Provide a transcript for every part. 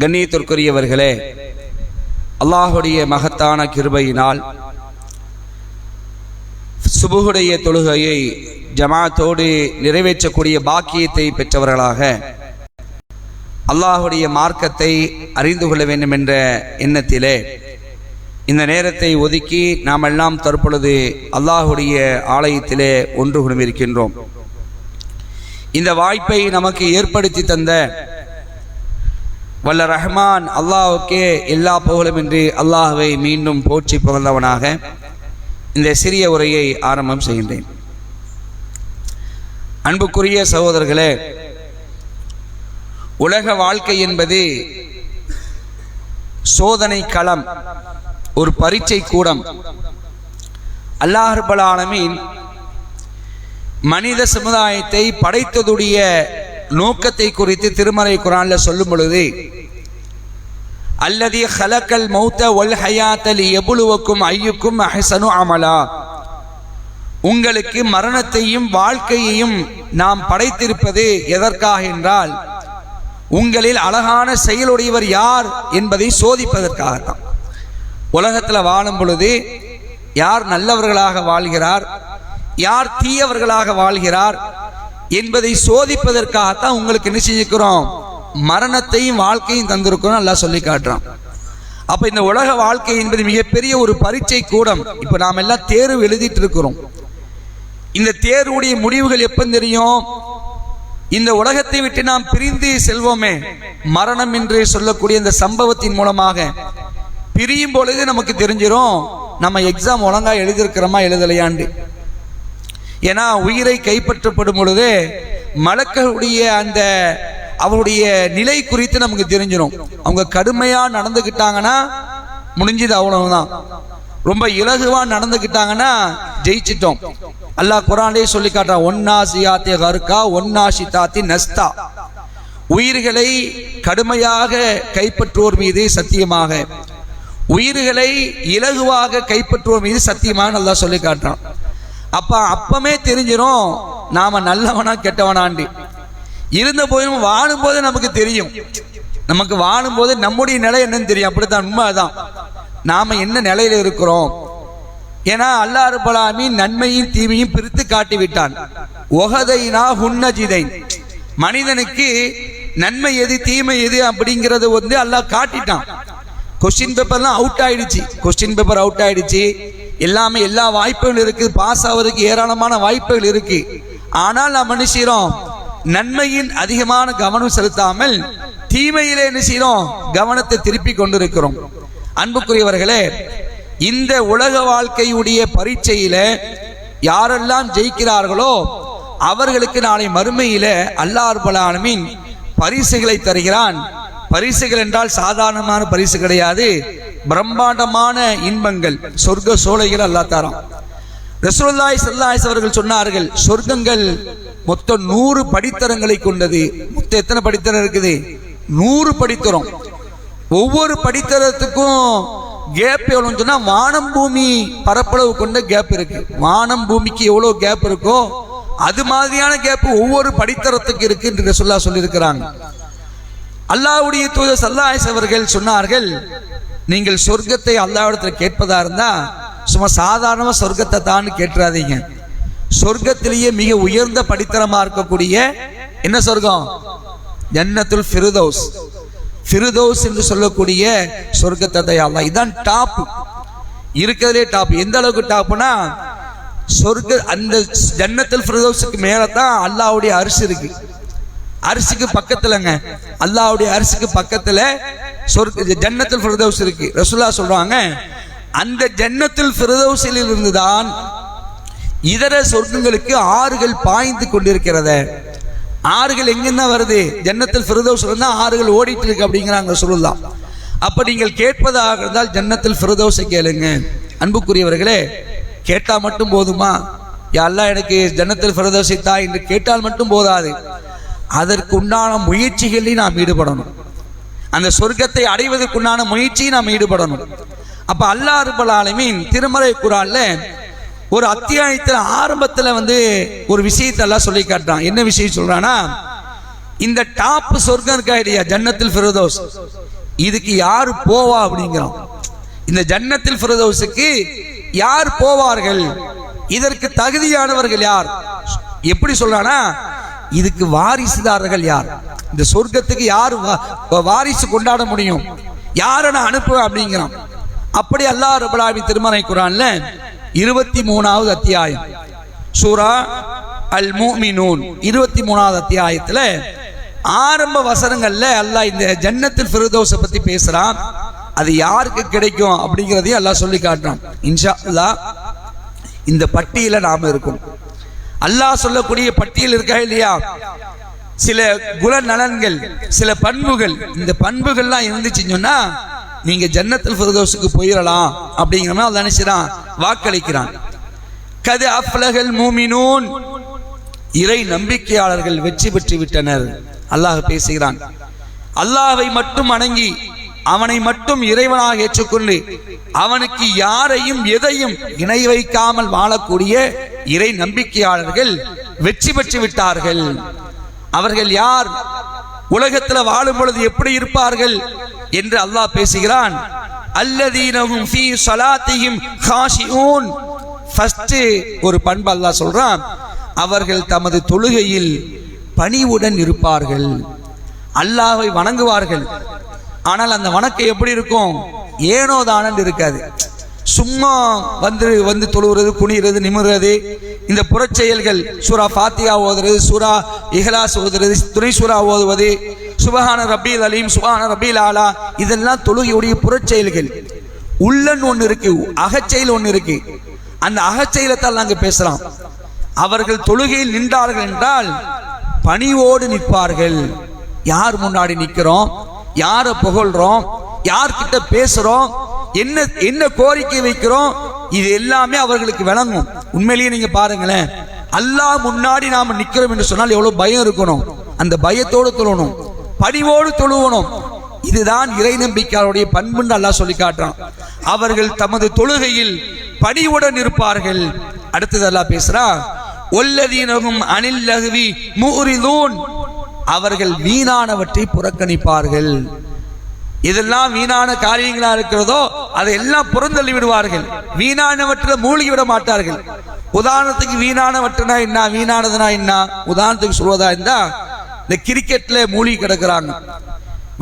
கண்ணியத்திற்குரியவர்களே அல்லாஹுடைய மகத்தான கிருபையினால் சுபுகுடைய தொழுகையை ஜமாத்தோடு நிறைவேற்றக்கூடிய பாக்கியத்தை பெற்றவர்களாக அல்லாஹுடைய மார்க்கத்தை அறிந்து கொள்ள வேண்டும் என்ற எண்ணத்திலே இந்த நேரத்தை ஒதுக்கி நாம் எல்லாம் தற்பொழுது அல்லாஹுடைய ஆலயத்திலே ஒன்று குழுமிருக்கின்றோம். இந்த வாய்ப்பை நமக்கு ஏற்படுத்தி தந்த வல்ல ரஹ்மான் அல்லாஹுக்கே எல்லா புகழும் என்று அல்லாஹுவை மீண்டும் போற்றி புகழ்ந்தவனாக இந்த சிறிய உரையை ஆரம்பம் செய்கின்றேன். அன்புக்குரிய சகோதரர்களே உலக வாழ்க்கை என்பது சோதனை களம் ஒரு பரீட்சை கூடம். அல்லாஹ் ஆலமீன் மனித சமுதாயத்தை படைத்ததுடைய நோக்கத்தை குறித்து திருமறை குரான்ல சொல்லும் பொழுது அல்லது ஹலக்கல் மௌத்த ஒல் ஹயாத்தல் எபுலுவக்கும் ஐயுக்கும் அஹசனு அமலா. உங்களுக்கு மரணத்தையும் வாழ்க்கையையும் நாம் படைத்திருப்பது எதற்காக என்றால் உங்களில் அழகான செயலுடையவர் யார் என்பதை சோதிப்பதற்காகத்தான். உலகத்தில் வாழும் பொழுது யார் நல்லவர்களாக வாழ்கிறார் யார் தீயவர்களாக வாழ்கிறார் என்பதை சோதிப்பதற்காகத்தான் உங்களுக்கு என்ன செஞ்சுக்கிறோம் மரணத்தையும் வாழ்க்கையும் தந்திருக்கிறோம் நல்லா சொல்லி காட்டுறோம் அப்போ இந்த உலக வாழ்க்கை என்பது மிகப்பெரிய ஒரு பரீட்சை கூடம். இப்போ நாம் எல்லாம் தேர்வு எழுதிட்டு இருக்கிறோம். இந்த தேர்வுடைய முடிவுகள் எப்போ தெரியும்? இந்த உலகத்தை விட்டு நாம் பிரிந்து செல்வோமே. மரணம் என்று சொல்லக்கூடிய இந்த சம்பவத்தின் மூலமாக. பிரியும் பொழுது நமக்கு தெரிஞ்சிடும் நம்ம எக்ஸாம் ஒழுங்காக எழுதியிருக்கிறோமா எழுதலையாண்டு ஏன்னா உயிரை கைப்பற்றப்படும் பொழுது மலக்களுடைய அந்த அவருடைய நிலை குறித்து நமக்கு தெரிஞ்சிடும் அவங்க கடுமையா நடந்துக்கிட்டாங்கன்னா முடிஞ்சது அவ்வளவுதான். ரொம்ப இலகுவா நடந்துக்கிட்டாங்கன்னா ஜெயிச்சிட்டோம். அல்லாஹ் குரான்லேயே சொல்லி காட்டுறான் ஒன்னா சியாத்தி கருக்கா ஒன்னா சித்தாத்தி நஸ்தா. உயிர்களை கடுமையாக கைப்பற்றுவோர் மீது சத்தியமாக. உயிர்களை இலகுவாக கைப்பற்றுவோர் மீது சத்தியமாக நல்லா சொல்லி காட்டுறான். அப்ப அப்பமே தெரிஞ்சிடும் நாம நல்லவனா கெட்டவனாண்டு. இருந்த போதும் வாழும் போது நமக்கு தெரியும். நமக்கு வாழும் போது நம்முடைய நிலை என்னன்னு தெரியும். அப்படித்தான் உண்மை அதுதான். நாம என்ன நிலையில இருக்கிறோம்? ஏன்னா அல்லா பலாமி நன்மையும் தீமையும் பிரித்து காட்டி விட்டான். ஒகதைனா ஹுன்னஜிதை மனிதனுக்கு நன்மை எது தீமை எது அப்படிங்கறது வந்து அல்லாஹ் காட்டிட்டான். கொஸ்டின் பேப்பர்லாம் அவுட் ஆயிடுச்சு. கொஸ்டின் பேப்பர் அவுட் ஆயிடுச்சு. எல்லாமே எல்லா வாய்ப்புகள் இருக்கு. பாஸ் ஆவதற்கு ஏராளமான வாய்ப்புகள் இருக்கு. ஆனால் நாம் என்ன செய்யறோம் நன்மையின் அதிகமான கவனம் செலுத்தாமல் தீமையிலே என்ன செய்யறோம் கவனத்தை திருப்பி கொண்டிருக்கிறோம். அன்புக்குரியவர்களே இந்த உலக வாழ்க்கையுடைய பரீட்சையில யாரெல்லாம் ஜெயிக்கிறார்களோ அவர்களுக்கு நாளை மறுமையில அல்லார்பலானமின் பரிசுகளை தருகிறான். பரிசுகள் என்றால் சாதாரணமான பரிசு கிடையாது. பிரம்மாண்டமான இன்பங்கள் சொர்க்க சோலைகள் அல்லா தாராம். ரசூல்லாய் சல்லாய்ஸ் அவர்கள் சொன்னார்கள் சொர்க்கங்கள் மொத்தம் நூறு படித்தரங்களை கொண்டது. மொத்தம் எத்தனை படித்தரம் இருக்குது? நூறு படித்தரம். ஒவ்வொரு படித்தரத்துக்கும் கேப் எவ்வளோன்னு சொன்னா வானம் பூமி பரப்பளவு கொண்ட கேப் இருக்கு. வானம் பூமிக்கு எவ்வளோ கேப் இருக்கோ அது மாதிரியான கேப் ஒவ்வொரு படித்தரத்துக்கு இருக்கு என்று சொல்லா சொல்லியிருக்கிறாங்க. அல்லாவுடைய தூதர் சல்லாஹ் அவர்கள் சொன்னார்கள் நீங்கள் சொர்க்கத்தை அல்லாவிடத்தில் கேட்பதா இருந்தா சும்மா சாதாரணமாக சொர்க்கத்தை தான் கேட்டுறாதீங்க. சொர்க்கத்திலேயே மிக உயர்ந்த படித்தரமாக இருக்கக்கூடிய என்ன சொர்க்கம்? ஜன்னத்துல் ஃபிருதோஸ். ஃபிருதோஸ் என்று சொல்லக்கூடிய சொர்க்கத்தை அல்லா இதுதான் டாப் இருக்கிறதுலே டாப் எந்த அளவுக்கு டாப்னா சொர்க்க அந்த ஜன்னத்தில் ஃபிருதோஸுக்கு மேலே தான் அல்லாவுடைய அரிசி இருக்கு. அரிசிக்கு பக்கத்துலங்க. அல்லாவுடைய அரிசிக்கு பக்கத்தில் சொர்க்க ஜன்னத்தில் ஃபிரதௌஸ் இருக்கு. ரசுல்லா சொல்றாங்க அந்த ஜன்னத்தில் ஃபிரதௌஸில் இருந்துதான் இதர சொர்க்கங்களுக்கு ஆறுகள் பாய்ந்து கொண்டிருக்கிறத. ஆறுகள் எங்கிருந்தா வருது? ஜன்னத்தில் ஃபிரதோஸ் இருந்தா ஆறுகள் ஓடிட்டு இருக்கு அப்படிங்கிறாங்க சொல்லலாம் அப்ப நீங்கள் கேட்பதாக இருந்தால் ஜன்னத்தில் ஃபிரதோஸை கேளுங்க. அன்புக்குரியவர்களே கேட்டா மட்டும் போதுமா? எல்லாம் எனக்கு ஜன்னத்தில் ஃபிரதோஸை தா என்று கேட்டால் மட்டும் போதாது. அதற்குண்டான முயற்சிகளில் நாம் ஈடுபடணும். அந்த சொர்க்கத்தை அடைவதற்குண்டான முயற்சியை நாம் ஈடுபடணும். அப்ப அல்லாஹ் ரப்பல் ஆலமீன் திருமறை குரான்ல ஒரு அத்தியாயத்தில் ஆரம்பத்தில் வந்து ஒரு விஷயத்தெல்லாம் சொல்லி காட்டுறான். என்ன விஷயம் சொல்கிறான்னா இந்த டாப் சொர்க்கம் இருக்கா இல்லையா ஜன்னத்தில் ஃபிரதோஸ்? இதுக்கு யார் போவா அப்படிங்கிறான். இந்த ஜன்னத்தில் ஃபிரதோஸுக்கு யார் போவார்கள்? இதற்கு தகுதியானவர்கள் யார்? எப்படி சொல்றானா இதுக்கு வாரிசுதாரர்கள் யார்? இந்த சொர்க்கத்துக்கு யார் வா- வாரிசு கொண்டாட முடியும்? யாரை நான் அனுப்புவேன் அப்படிங்கிறான். அப்படி அல்லாஹ் ரபுல்லாமி திருமறை குரான்ல இருபத்தி மூணாவது அத்தியாயம். சூரா அல் மூமினூன் இருபத்தி மூணாவது அத்தியாயத்துல ஆரம்ப வசனங்கள்ல அல்லாஹ் இந்த ஜன்னத்தில் ஃபிரதோஸை பத்தி பேசுறான். அது யாருக்கு கிடைக்கும் அப்படிங்கிறதையும் அல்லாஹ் சொல்லி காட்டுறான். இன்ஷா அல்லாஹ் இந்த பட்டியல நாம இருக்கும் அல்லாஹ் சொல்லக்கூடிய பட்டியல் இருக்கா இல்லையா? சில குல நலன்கள் சில பண்புகள். இந்த பண்புகள்லாம் இருந்துச்சுன்னு சொன்னா நீங்க ஜன்னத்தில் ஃபிரதோஸுக்கு போயிடலாம் அப்படிங்கிற மாதிரி நினைச்சுதான் வாக்களிக்கிறான். கது அப்லகல் மூமினூன். இறை நம்பிக்கையாளர்கள் வெற்றி பெற்று விட்டனர். அல்லாஹ் பேசுகிறான். அல்லாஹை மட்டும் அணங்கி அவனை மட்டும் இறைவனாக ஏற்றுக்கொண்டு அவனுக்கு யாரையும் எதையும் இணை வைக்காமல் வாழக்கூடிய இறை நம்பிக்கையாளர்கள் வெற்றி பெற்று விட்டார்கள். அவர்கள் யார்? உலகத்தில் வாழும் பொழுது எப்படி இருப்பார்கள்? என்று அல்லாஹ் பேசுகிறான். அல்லதீனஹும் ஃபீ சலாத்தியும் ஹாஷியூன் ஃபர்ஸ்ட் ஒரு பண்பு அல்லாஹ் சொல்றான். அவர்கள் தமது தொழுகையில் பணிவுடன் இருப்பார்கள். அல்லாஹை வணங்குவார்கள். ஆனால் அந்த வணக்கம் எப்படி இருக்கும்? ஏனோதானன்னு இருக்காது. சும்மா வந்து வந்து தொழுகிறது குனிகிறது நிமிர்றது இந்த புறச்செயல்கள் சூரா ஃபாத்தியா ஓதுறது சூரா இஹ்லாஸ் ஓதுறது துணை சூரா ஓதுவது சுபஹான ரபீல் அலீம் சுபஹான ரபீல் ஆலா இதெல்லாம் தொழுகையுடைய புறச்செயல்கள். உள்ளன் ஒன்று இருக்கு அகச்செயல் ஒன்று இருக்கு. அந்த அகச்செயலத்தால் நாங்கள் பேசலாம். அவர்கள் தொழுகையில் நின்றார்கள் என்றால் பணிவோடு நிற்பார்கள். யார் முன்னாடி நிற்கிறோம் யாரை புகழ்றோம்? யார்கிட்ட பேசுகிறோம் என்ன என்ன கோரிக்கை வைக்கிறோம் இது எல்லாமே அவர்களுக்கு விளங்கும். உண்மையிலேயே நீங்க பாருங்களேன் அல்லாஹ் முன்னாடி நாம நிக்கிறோம் என்று சொன்னால் எவ்வளவு பயம் இருக்கணும். அந்த பயத்தோடு தொழணும் பணிவோடு தொழுவணும். இதுதான் இறை நம்பிக்கையாளருடைய பண்புன்னு அல்லாஹ் சொல்லி காட்டுறான். அவர்கள் தமது தொழுகையில் பணிவுடன் இருப்பார்கள். அடுத்தது அல்லாஹ் பேசுறான் ஒல்லதீனகும் அனில் லகுவி மூரிதூன் அவர்கள் வீணானவற்றை புறக்கணிப்பார்கள். இதெல்லாம் வீணான காரியங்களா இருக்கிறதோ அதை எல்லாம் புறந்தள்ளி விடுவார்கள் வீணானவற்றில் மூழ்கி விட மாட்டார்கள் உதாரணத்துக்கு வீணானவற்றுனா என்ன வீணானதுனா என்ன? உதாரணத்துக்கு சொல்வதா இருந்தா இந்த கிரிக்கெட்ல மூழ்கி கிடக்குறாங்க.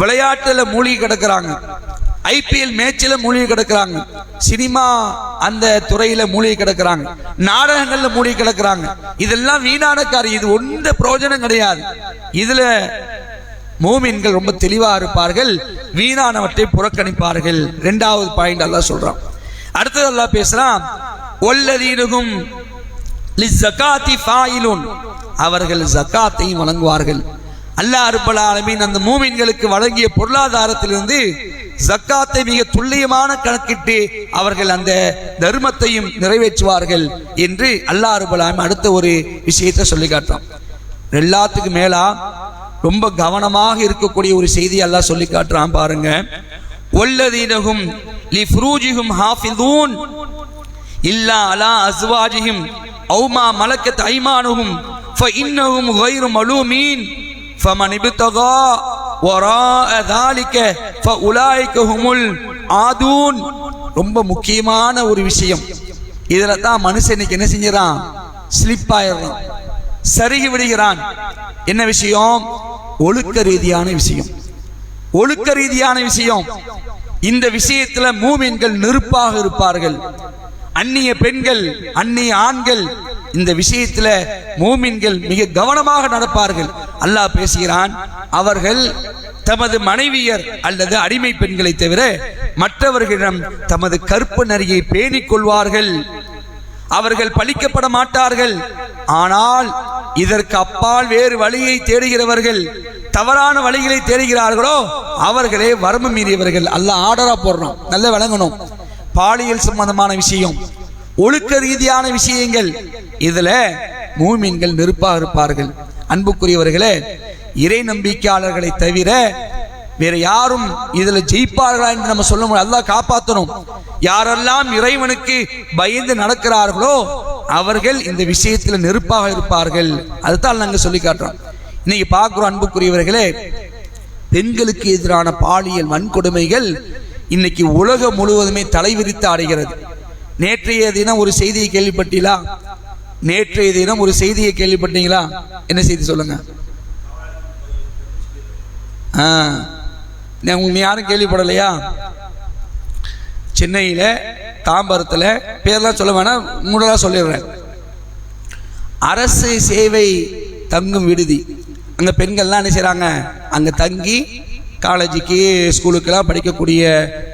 விளையாட்டுல மூழ்கி கிடக்குறாங்க. ஐபிஎல் மேட்சில் மூழ்கி கிடக்குறாங்க. சினிமா அந்த துறையில மூழ்கி கிடக்குறாங்க. நாடகங்கள்ல மூழ்கி கிடக்குறாங்க. இதெல்லாம் வீணான காரியம். இது ஒன்ற பிரயோஜனம் கிடையாது. இதுல மூமின்கள் ரொம்ப தெளிவாக இருப்பார்கள் வீணானவற்றை புறக்கணிப்பார்கள். ரெண்டாவது பாயிண்ட் அல்லா சொல்றான். அடுத்தது அல்லா பேசுறான் ஒல்லதீனுகும் லிஸ்ஸகாத்தி ஃபாயிலுன். அவர்கள் ஜக்காத்தையும் வழங்குவார்கள். அல்லாஹ் ரப்பல் ஆலமீன் அந்த மூமின்களுக்கு வழங்கிய பொருளாதாரத்திலிருந்து ஜக்காத்தை மிக துல்லியமான கணக்கிட்டு அவர்கள் அந்த தர்மத்தையும் நிறைவேற்றுவார்கள் என்று அல்லாஹ் ரப்பல் அடுத்த ஒரு விஷயத்தை சொல்லி காட்டுறான். எல்லாத்துக்கும் மேலா ரொம்ப கவனமாக இருக்கக்கூடிய ஒரு செய்தி அல்லாஹ் சொல்லி காட்டுறான் பாருங்க ஒல்லதீனகும் லி ஃப்ரூஜிஹும் ஹாஃபிதூன் இல்லா அலா அஸ்வாஜிஹிம் அவுமா மலக்கத் ஐமானுஹும் فإنهم غير ملومين فمن ابتغى وراء ذلك فأولئك هم العادون ரொம்ப முக்கியமான ஒரு விஷயம் இதுல தான் மனுஷன் இன்னைக்கு என்ன செஞ்சிடறான் ஸ்லிப் ஆயிடுறான் சருகி விடுகிறான். என்ன விஷயம்? ஒழுக்க ரீதியான விஷயம். ஒழுக்க ரீதியான விஷயம். இந்த விஷயத்துல மூமின்கள் நெருப்பாக இருப்பார்கள். அந்நிய பெண்கள் அந்நிய ஆண்கள் இந்த விஷயத்துல மூமின்கள் மிக கவனமாக நடப்பார்கள். அல்லாஹ் பேசுகிறான் அவர்கள் தமது மனைவியர் அல்லது அடிமை பெண்களை தவிர மற்றவர்களிடம் தமது கற்பு நரியை பேணிக் கொள்வார்கள். அவர்கள் பழிக்கப்பட மாட்டார்கள் ஆனால் இதற்கு அப்பால் வேறு வழியை தேடுகிறவர்கள் தவறான வழிகளை தேடுகிறார்களோ அவர்களே வரம்பு மீறியவர்கள். அல்ல ஆர்டரா போடுறோம். நல்லா விளங்கணும். பாலியல் சம்பந்தமான விஷயம் ஒழுக்க ரீதியான விஷயங்கள். இதுல மூமின்கள் நெருப்பாக இருப்பார்கள். அன்புக்குரியவர்களே இறை நம்பிக்கையாளர்களை தவிர வேற யாரும் இதுல ஜெயிப்பார்களா என்று நம்ம சொல்ல முடியாது. அல்லாஹ் காப்பாற்றணும் யாரெல்லாம் இறைவனுக்கு பயந்து நடக்கிறார்களோ அவர்கள் இந்த விஷயத்துல நெருப்பாக இருப்பார்கள். அதுதான் நாங்க சொல்லி காட்டுறோம். இன்னைக்கு பார்க்குறோம் அன்புக்குரியவர்களே பெண்களுக்கு எதிரான பாலியல் வன்கொடுமைகள் இன்னைக்கு உலகம் முழுவதுமே தலைவிரித்து ஆடுகிறது. நேற்றைய தினம் ஒரு செய்தியை கேள்விப்பட்டீங்களா? நேற்றைய தினம் ஒரு செய்தியை கேள்விப்பட்டீங்களா? என்ன செய்தி சொல்லுங்க? ஆ. நான் யாரும் கேள்விப்படலையா? சென்னையில் தாம்பரத்தில் பேர்லாம் சொல்ல வேணாம் மூடலாக சொல்லிடுறேன். அரசு சேவை தங்கும் விடுதி. அங்கே பெண்கள்லாம் என்ன செய்கிறாங்க அங்கே தங்கி காலேஜுக்கு ஸ்கூலுக்கெல்லாம் படிக்கக்கூடிய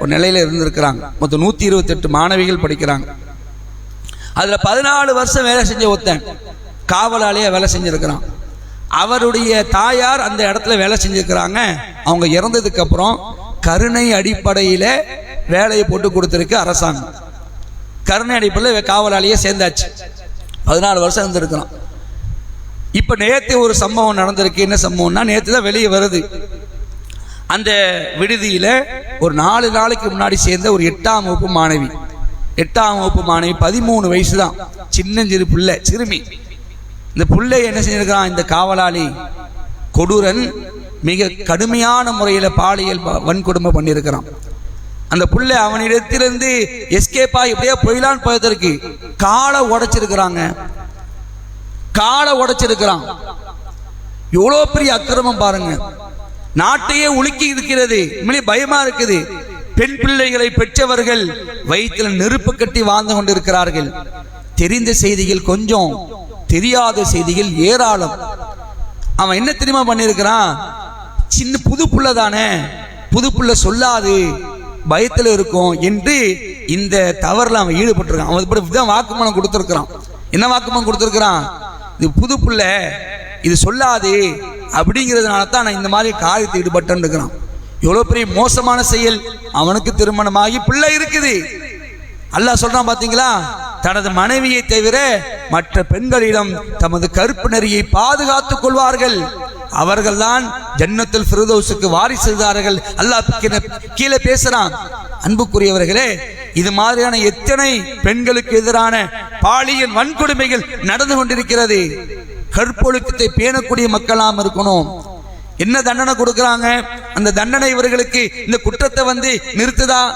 ஒரு நிலையில் இருந்திருக்கிறாங்க. மொத்தம் நூற்றி இருபத்தெட்டு மாணவிகள் படிக்கிறாங்க. அதில் பதினாலு வருஷம் வேலை செஞ்ச ஒருத்தன் காவலாளியாக வேலை செஞ்சுருக்கிறான். அவருடைய தாயார் அந்த இடத்துல வேலை செஞ்சுருக்கிறாங்க. அவங்க இறந்ததுக்கப்புறம் கருணை அடிப்படையில் வேலையை போட்டு கொடுத்துருக்கு அரசாங்கம். கருணை அடிப்படையில் காவலாளியே சேர்ந்தாச்சு. பதினாலு வருஷம் இருந்திருக்கலாம். இப்போ நேற்று ஒரு சம்பவம் நடந்திருக்கு. என்ன சம்பவம்னா நேற்று தான் வெளியே வருது. அந்த விடுதியில் ஒரு நாலு நாளைக்கு முன்னாடி சேர்ந்த ஒரு எட்டாம் வகுப்பு மாணவி. எட்டாம் வகுப்பு மாணவி பதிமூணு வயசு தான் சின்னஞ்சிறு பிள்ளை சிறுமி. இந்த பிள்ளை என்ன செஞ்சிருக்கிறான்? இந்த காவலாளி கொடூரன் மிக கடுமையான முறையில் பாலியல் ப- வன்கொடுமை பண்ணியிருக்கிறான். அந்த பிள்ளை அவனிடத்திலிருந்து எஸ்கேப்பா எப்படியா போயிலான்னு போயதற்கு காலை உடைச்சிருக்கிறாங்க. காலை உடைச்சிருக்கிறான். எவ்வளோ பெரிய அக்கிரமம் பாருங்க. நாட்டையே உலுக்கி இருக்கிறது. உண்மையிலே பயமா இருக்குது. பெண் பிள்ளைகளை பெற்றவர்கள் வயிற்றில் நெருப்பு கட்டி வாழ்ந்து கொண்டிருக்கிறார்கள். தெரிந்த செய்திகள் கொஞ்சம் தெரியாத செய்திகள் ஏராளம். அவன் என்ன தெரியுமா பண்ணியிருக்கிறான் சின்ன புது புள்ள தானே. புது புள்ள சொல்லாது. பயத்தில் இருக்கும் என்று இந்த தவறில் அவன் ஈடுபட்டிருக்கான். அவன் இப்படி தான் வாக்குமூலம் கொடுத்துருக்கிறான். என்ன வாக்குமூலம் கொடுத்துருக்கிறான்? இது புது புள்ள. இது சொல்லாது. அப்படிங்கிறதுனால தான் நான் இந்த மாதிரி காரியத்தை ஈடுபட்டேன்னு இருக்கிறான். எவ்வளோ பெரிய மோசமான செயல். அவனுக்கு திருமணமாகி பிள்ளை இருக்குது. அல்லாஹ் சொல்கிறான் பார்த்தீங்களா தனது மனைவியை தவிர மற்ற பெண்களிடம் தமது கருப்பு நெறியை பாதுகாத்துக் கொள்வார்கள். அவர்கள்தான் ஜன்னத்தில் ஃபிரதோஸுக்கு வாரிசுதார்கள் அல்லாஹ் கீழே- கீழே பேசுறான். அன்புக்குரியவர்களே இது மாதிரியான எத்தனை பெண்களுக்கு எதிரான பாலியல் வன்கொடுமைகள் நடந்து கொண்டிருக்கிறது. கற்பொழுக்கத்தை பேணக்கூடிய மக்களாம் இருக்கணும். என்ன தண்டனை கொடுக்கறாங்க? அந்த தண்டனை இவர்களுக்கு இந்த குற்றத்தை வந்து நிறுத்துதா?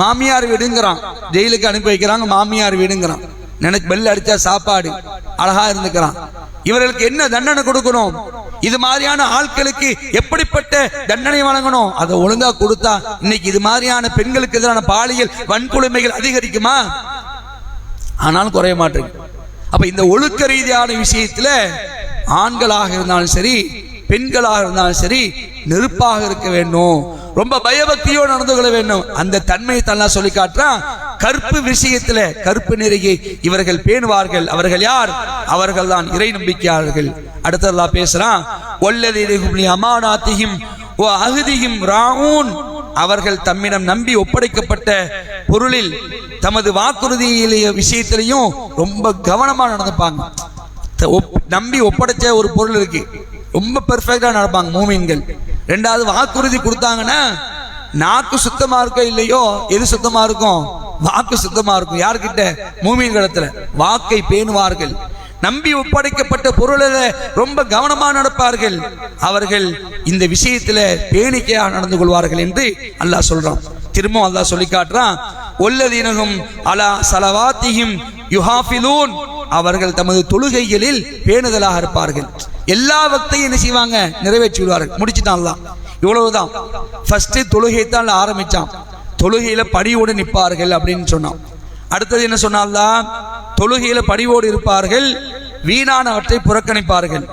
மாமியார் வீடுங்கிறான். ஜெயிலுக்கு அனுப்பி வைக்கிறாங்க மாமியார் வீடுங்கிறான். நினைச்சு பெல் அடிச்சா சாப்பாடு. அழகா இருந்துக்கிறான். இவர்களுக்கு என்ன தண்டனை கொடுக்கணும்? இது மாதிரியான ஆட்களுக்கு எப்படிப்பட்ட தண்டனை வழங்கணும்? அதை ஒழுங்கா கொடுத்தா இன்னைக்கு இது மாதிரியான பெண்களுக்கு எதிரான பாலியல் வன்கொடுமைகள் அதிகரிக்குமா? ஆனாலும் குறைய மாட்டேங்குது. அப்ப இந்த ஒழுக்க ரீதியான விஷயத்துல ஆண்களாக இருந்தாலும் சரி பெண்களாக இருந்தாலும் சரி நெருப்பாக இருக்க வேண்டும். ரொம்ப பயபக்தியோடு நடந்து கொள்ள வேண்டும். அந்த தன்மையை தல்லா சொல்லி காட்டுறான் கற்பு விஷயத்துல கற்பு நெறியை இவர்கள் பேணுவார்கள். அவர்கள் யார்? அவர்கள் தான் இறை நம்பிக்கையாளர்கள். அடுத்ததெல்லாம் பேசுறான் ஒல்லதி அமானாத்தியும் ஓ அகுதியும் ராவூன் அவர்கள் தம்மிடம் நம்பி ஒப்படைக்கப்பட்ட பொருளில் தமது வாக்குறுதியிலேயே விஷயத்திலையும் ரொம்ப கவனமா நடந்துப்பாங்க. ஒப்- நம்பி ஒப்படைச்ச ஒரு பொருள் இருக்கு. ரொம்ப பெர்ஃபெக்டா நடப்பாங்க மூமீன்கள். ரெண்டாவது வாக்குறுதி கொடுத்தாங்கன்னா நாக்கு சுத்தமா இருக்கோ இல்லையோ எது சுத்தமா இருக்கும் வாக்கு சுத்தமா இருக்கும். யார்கிட்ட? மூமியின் இடத்துல வாக்கை பேணுவார்கள். நம்பி ஒப்படைக்கப்பட்ட பொருளில் ரொம்ப கவனமா நடப்பார்கள். அவர்கள் இந்த விஷயத்துல பேணிக்கையாக நடந்து கொள்வார்கள் என்று அல்லாஹ் சொல்றான். திரும்பவும் அல்லாஹ் சொல்லி காட்டுறான் ஒல்லதீனகும் அலா சலவாத்தியும் யுஹாஃபிலூன். அவர்கள் தமது தொழுகைகளில் பேணுதலாக இருப்பார்கள். எல்லா வக்தையும் என்ன செய்வாங்க? நிறைவேற்றி விடுவார்கள். முடிச்சுட்டான் அல்லாஹ். இவ்வளவுதான். ஃபர்ஸ்ட் தொழுகை தான் ஆரம்பிச்சான். தொழுகையில படியோடு நிற்பார்கள் அப்படின்னு சொன்னான். அடுத்தது என்ன சொன்னால்தான் தொழுகையில படிவோடு இருப்பார்கள் வீணானவற்றை புறக்கணிப்பார்கள்.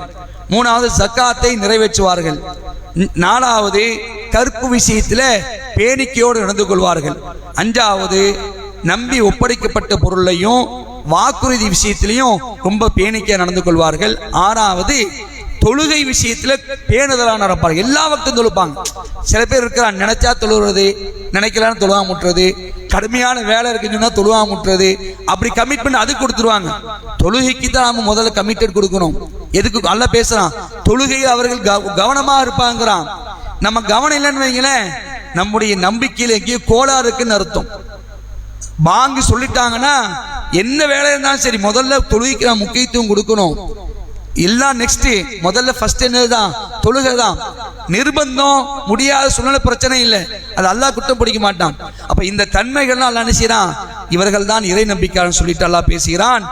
மூணாவது சக்காத்தை நிறைவேற்றுவார்கள். நாலாவது கற்பு விஷயத்துல பேணிக்கையோடு நடந்து கொள்வார்கள். அஞ்சாவது நம்பி ஒப்படைக்கப்பட்ட பொருளையும் வாக்குறுதி விஷயத்திலையும் ரொம்ப பேணிக்கையா நடந்து கொள்வார்கள். ஆறாவது தொழுகை விஷயத்துல பேணுதலா நடப்பாங்க. எல்லா வக்தும் தொழுப்பாங்க. சில பேர் இருக்கிறான் நினைச்சா தொழுகிறது நினைக்கலான்னு தொழுவா முட்டுறது கடுமையான வேலை இருக்குன்னு சொன்னா தொழுவா முட்டுறது அப்படி கமிட்மெண்ட் அது கொடுத்துருவாங்க. தொழுகைக்கு தான் நம்ம முதல்ல கமிட்டட் கொடுக்கணும். எதுக்கு நல்லா பேசுறான். தொழுகையில் அவர்கள் கவ- கவனமா இருப்பாங்கிறான். நம்ம கவனம் இல்லைன்னு வைங்களேன் நம்முடைய நம்பிக்கையில் எங்கேயோ கோளாறு இருக்குன்னு அர்த்தம். பாங்கு சொல்லிட்டாங்கன்னா என்ன வேலை இருந்தாலும் சரி முதல்ல தொழுகைக்கு நான் முக்கியத்துவம் கொடுக்கணும். எல்லாம் நெக்ஸ்ட் முதல்ல ஃபர்ஸ்ட் என்னதுதான்? தொழுகை தான் நிர்பந்தம் முடியாத சூழ்நிலை பிரச்சனை இல்லை. அது அல்லாஹ் குற்றம் பிடிக்க மாட்டான். அப்ப இந்த தன்மைகள்லாம் அல்லாஹ் என்ன இவர்கள் தான் இறை நம்பிக்கைன்னு சொல்லிட்டு அல்லாஹ் பேசுகிறான்.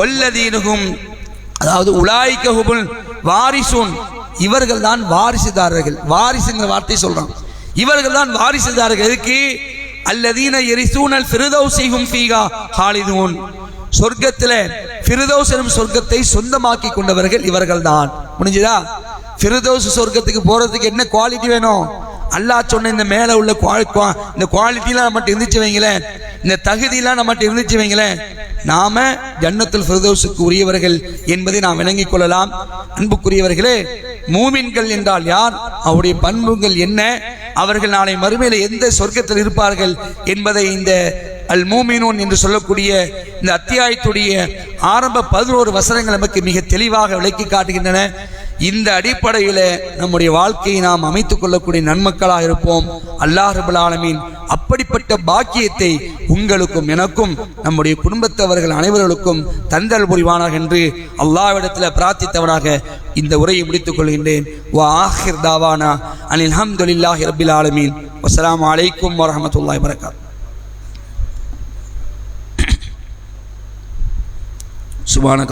ஒல்லதீனுகும் அதாவது உலாய்கஹுபுல் வாரிசுன். இவர்கள் தான் வாரிசுதாரர்கள். வாரிசுங்கிற வார்த்தை சொல்றான். இவர்கள் தான் வாரிசுதாரர்கள் எதுக்கு அல்லதீன எரிசூனல் ஃபிருதௌசிஹும் ஃபீகா ஹாலிதூன். சொர்க்கத்தில் ஃபிருதௌஸ் எனும் சொர்க்கத்தை சொந்தமாக்கி கொண்டவர்கள் இவர்கள் தான் முடிஞ்சுதா? ஃபிருதௌஸ் சொர்க்கத்துக்கு போகிறதுக்கு என்ன குவாலிட்டி வேணும்? அல்லாஹ் சொன்ன இந்த மேலே உள்ள குவா- குவா- இந்த குவாலிட்டிலாம் நம்மகிட்ட இருந்துச்சு வைங்களேன். இந்த தகுதியெல்லாம் நம்மகிட்ட இருந்துச்சு வைங்களேன். நாம ஜன்னத்தில் ஃபிர்தௌஸுக்கு உரியவர்கள் என்பதை நாம் விளங்கிக் கொள்ளலாம். அன்புக்குரியவர்களே மூமின்கள் என்றால் யார்? அவருடைய பண்புகள் என்ன? அவர்கள் நாளை மறுமையில் எந்த சொர்க்கத்தில் இருப்பார்கள் என்பதை இந்த அல் மூமினோன் என்று சொல்லக்கூடிய இந்த அத்தியாயத்துடைய ஆரம்ப பதினோரு வசனங்கள் நமக்கு மிக தெளிவாக விளக்கி காட்டுகின்றன. இந்த அடிப்படையில் நம்முடைய வாழ்க்கையை நாம் அமைத்துக் கொள்ளக்கூடிய நன்மக்களாக இருப்போம். அல்லாஹ் ரபுல் ஆலமீன் அப்படிப்பட்ட பாக்கியத்தை உங்களுக்கும் எனக்கும் நம்முடைய குடும்பத்தவர்கள் அனைவர்களுக்கும் தந்தல் புரிவானாக என்று அல்லாவிடத்தில் பிரார்த்தித்தவனாக இந்த உரையை முடித்துக் கொள்கின்றேன். வா ஆஹிர் தாவானா அனில் ஹம்துலில்லாஹி ரபில் ஆலமீன். வஸ்ஸலாமு அலைக்கும் வரமத்துல்லாய் வரகாத் சுபான